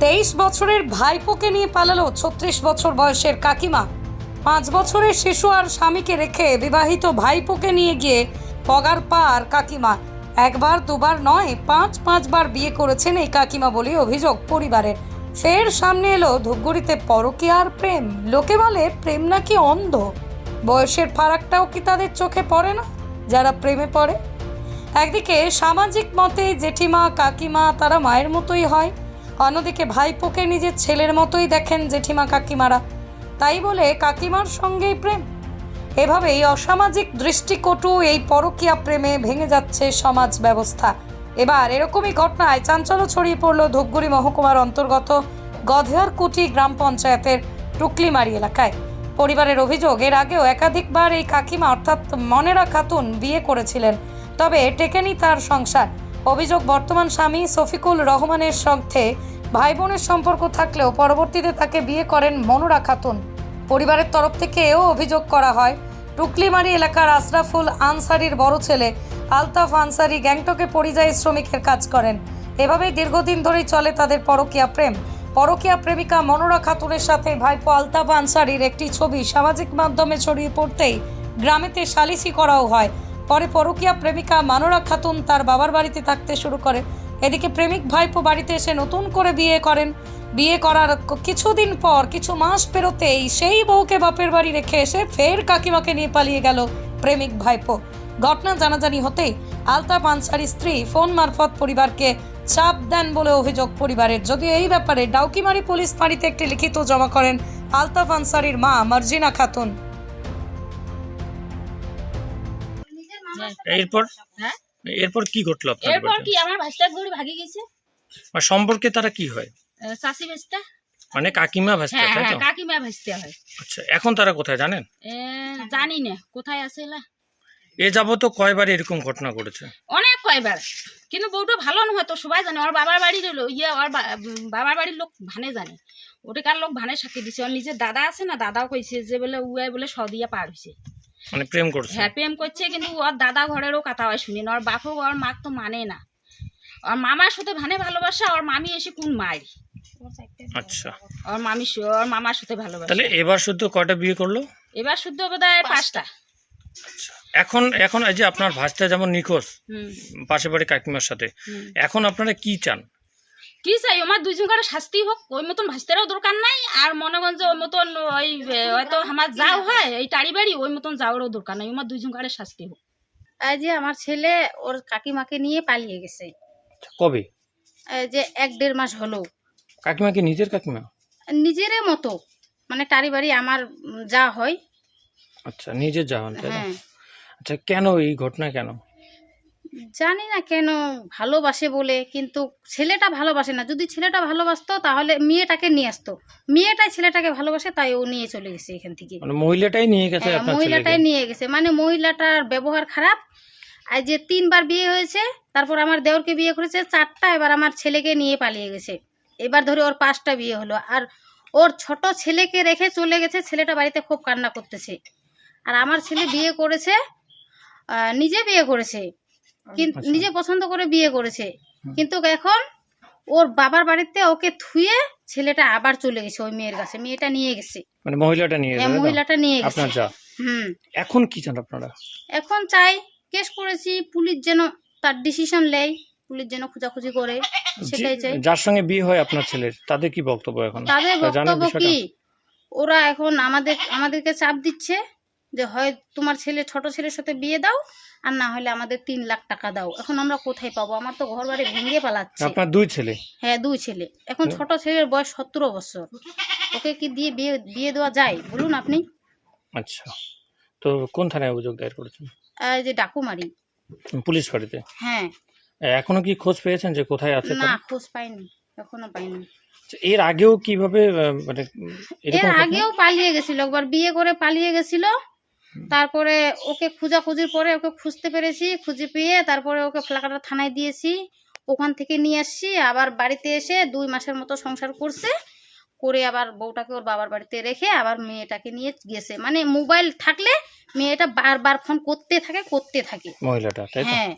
তেইশ বছরের ভাইপোকে নিয়ে পালালো ছত্রিশ বছর বয়সের কাকিমা। পাঁচ বছরের শিশু আর স্বামীকে রেখে বিবাহিত ভাইপোকে নিয়ে গিয়ে পগার পার কাকিমা। একবার, দুবার নয়, পাঁচ, পাঁচবার বিয়ে করেছেন এই কাকিমা বলে অভিযোগ পরিবারের ফের সামনে এলো ধূপগুড়িতে পরকীয়ার প্রেম। লোকে বলে, প্রেম নাকি অন্ধ? বয়সের ফারাকটাও কি তাদের চোখে পড়ে না? যারা প্রেমে পড়ে? একদিকে সামাজিক মতে জেঠিমা, কাকিমা তারা মায়ের মতোই হয়। অন্যদিকে ভাইপোকে নিজের ছেলের মতোই দেখেন জেঠিমা কাকিমারা। তাই বলে কাকিমার সঙ্গেই প্রেম। এভাবেই অসামাজিক দৃষ্টিকটু এই পরকীয়া প্রেমে ভেঙে যাচ্ছে সমাজ ব্যবস্থা। এবার এরকমই ঘটনায় চাঞ্চল্য ছড়িয়ে পড়ল ধূপগুড়ি মহকুমার অন্তর্গত গধেয়ারকুটি গ্রাম পঞ্চায়েতের টুকলিমারি এলাকায়। পরিবারের অভিযোগ, এর আগেও একাধিকবার এই কাকিমা অর্থাৎ মনেরা খাতুন বিয়ে করেছিলেন, তবে টেকেনি তার সংসার। অভিযোগ, বর্তমান স্বামী শফিকুল রহমানের সঙ্গে ভাই বোনের সম্পর্ক থাকলেও পরবর্তীতে তাকে বিয়ে করেন মনোরা খাতুন। পরিবারের তরফ থেকে এও অভিযোগ করা হয়, টুকলিমারি এলাকার আশরাফুল আনসারির বড় ছেলে আলতাফ আনসারি গ্যাংটকে পরিযায়ী শ্রমিকের কাজ করেন। এভাবেই দীর্ঘদিন ধরেই চলে তাদের পরকীয়া প্রেম। পরকীয়া প্রেমিকা মনোরা খাতুনের সাথে ভাইপো আলতাফ আনসারির একটি ছবি সামাজিক মাধ্যমে ছড়িয়ে পড়তেই গ্রামেতে সালিসি করাও হয়। পরে পরকীয়া প্রেমিকা মানোরা খাতুন তার বাবার বাড়িতে থাকতে শুরু করে। এদিকে প্রেমিক ভাইপো বাড়িতে এসে নতুন করে বিয়ে করেন। বিয়ে করার কিছুদিন পর, কিছু মাস পেরোতেই সেই বউকে বাপের বাড়ি রেখে এসে ফের কাকিমাকে নিয়ে পালিয়ে গেল প্রেমিক ভাইপো। ঘটনা জানাজানি হতেই আলতাফ আনসারি স্ত্রী ফোন মারফত পরিবারকে চাপ দেন বলে অভিযোগ পরিবারের। যদিও এই ব্যাপারে ডাউকিমারি পুলিশ ফাঁড়িতে একটি লিখিত জমা করেন আলতাফ আনসারির মা মার্জিনা খাতুন। এরপর? হ্যাঁ। এরপর কি ঘটলো আপনাদের এরপর কি আমার ভাইস্তার ঘুরে ভাগে গেছে। আর সম্পর্কে তারা কি হয়? মানে কাকিমা ভাসতে হ্যাঁ তাই হ্যাঁ তো? কাকিমা হয়। আচ্ছা এখন তারা কোথায় জানেন? জানি না কোথায় আছে এ যাবত কয়বার এরকম ঘটনা ঘটেছে? অনেক কয়বার। কিন্তু বউটা ভালো নয় তো সবাই জানে। ওর বাবার বাড়ির ইয়ে ওর বাবার বাড়ির লোক ভানে জানে। ওটাকার লোক ভানে সাক্ষী দিছে। ওর নিজের দাদা আছে না দাদাও কইছে যে বলে উয়াই বলে সদিয়া পার হয়েছে মানে প্রেম করছে। হ্যাঁ প্রেম করছে কিন্তু ওর দাদা ঘরেরও কথা হয় শুনি না ওর বাপও ওর মাক তো মানে না। ওর মামার সাথে ভানে ভালোবাসা ওর মামি এসে কোন মাই আচ্ছা। ওর মামি ওর মামার সাথে ভালোবাসা। তাহলে এবার শুদ্ধ কয়টা বিয়ে করল? এবার শুদ্ধ বোধ হয় পাঁচটা। আচ্ছা। এখন এখন এই যে আপনার ভাসতে যেমন নিখোঁজ হুম। পাশে বাড়ি কাকিমার সাথে এখন আপনারা কি চান? কি চাই? আমার দুইজন কারও শাস্তি হোক ওই মতন ভাসতেরও দরকার নাই আর মনে করেন যে ওই মতন ওই হয়তো আমার যাও হয় এই টাড়ি বাড়ি ওই মতন যাওয়ারও দরকার নাই আমার দুইজন কারও শাস্তি হোক এই যে আমার ছেলে ওর কাকিমাকে নিয়ে পালিয়ে গেছে। কবে? এই যে এক দেড় মাস হলো কাকিমা কি নিজের কাকিমা? নিজের মতো মানে টারি বাড়ি আমার যা হয়। আচ্ছা নিজের যাওয়ান তাই না? হ্যাঁ। আচ্ছা কেন এই ঘটনা কেন? জানি না কেন ভালোবাসে বলে কিন্তু ছেলেটা ভালোবাসে না। যদি ছেলেটা ভালোবাসতো তাহলে মেয়েটাকে নিয়ে আসতো। মেয়েটাই ছেলেটাকে ভালোবাসে তাই ও নিয়ে চলে গেছে এখান থেকে। মানে মহিলাটাই নিয়ে গেছে হ্যাঁ, মহিলাটাই নিয়ে গেছে। মানে মহিলাটার ব্যবহার খারাপ। আর যে তিনবার বিয়ে হয়েছে তারপর আমার দেওরকে বিয়ে করেছে চারটা এবার আমার ছেলেকে নিয়ে পালিয়ে গেছে। এবার ধরে ওর পাঁচটা বিয়ে হলো। আর ওর ছোট ছেলেকে রেখে চলে গেছে ছেলেটা বাড়িতে খুব কান্না করতেছে। আর আমার ছেলে বিয়ে করেছে নিজে বিয়ে করেছে। নিজে পছন্দ করে বিয়ে করেছে। কিন্তু এখন ওর বাবার বাড়িতে ওকে থুয়ে ছেলেটা আবার চলে গেছে ওই মেয়ের কাছে। মেয়েটা নিয়ে গেছে। মানে মহিলাটা নিয়ে হ্যাঁ, গেছে মহিলাটা নিয়ে গেছে। আপনার যা। হুম। এখন কি চান আপনারা? এখন চাই কেস করেছি পুলিশ যেন তার ডিসিশন নেয় পুলিশ যেন খোঁজাখুঁজি করে সেটাই চাই। যার সঙ্গে বিয়ে হয় আপনার ছেলের তাদের কি বক্তব্য এখন? তাদের বক্তব্য কি? ওরা এখন আমাদের আমাদেরকে চাপ দিচ্ছে যে হয় তোমার ছেলে ছোট ছেলের সাথে বিয়ে দাও আর না হলে আমাদের তিন লাখ টাকা দাও। এখন আমরা কোথায় পাবো? আমার তো ঘর বাড়ি ভেঙে পালাচ্ছে। আপনার দুই ছেলে? হ্যাঁ দুই ছেলে। এখন ছোট ছেলের বয়স সতেরো বছর। ওকে কি দিয়ে বিয়ে বিয়ে দেওয়া যায়? বলুন আপনি। আচ্ছা। তো কোন থানায় অভিযোগ দায়ের করেছেন? এই যে ডাকুমারি। পুলিশ ফাঁড়িতে হ্যাঁ। এখনও কি খোঁজ পেয়েছেন যে কোথায় আছে না খোঁজ পাইনি। এখনও পাইনি। আচ্ছা, এর আগেও কীভাবে মানে এর আগেও পালিয়ে গেছিল। একবার বিয়ে করে পালিয়ে গেছিল। তারপরে ওকে খোঁজাখুঁজির পরে ওকে খুঁজতে পেরেছি খুঁজে পেয়ে তারপরে ওকে ফ্লাকাটা থানায় দিয়েছি। ওখান থেকে নিয়ে আসছি আবার বাড়িতে এসে দুই মাসের মতো সংসার করছে। করে আবার বউটাকে ওর বাবার বাড়িতে রেখে আবার মেয়েটাকে নিয়ে গেছে। মানে মোবাইল থাকলে মেয়েটা বারবার ফোন করতে থাকে করতে থাকে। মহিলাটা হ্যাঁ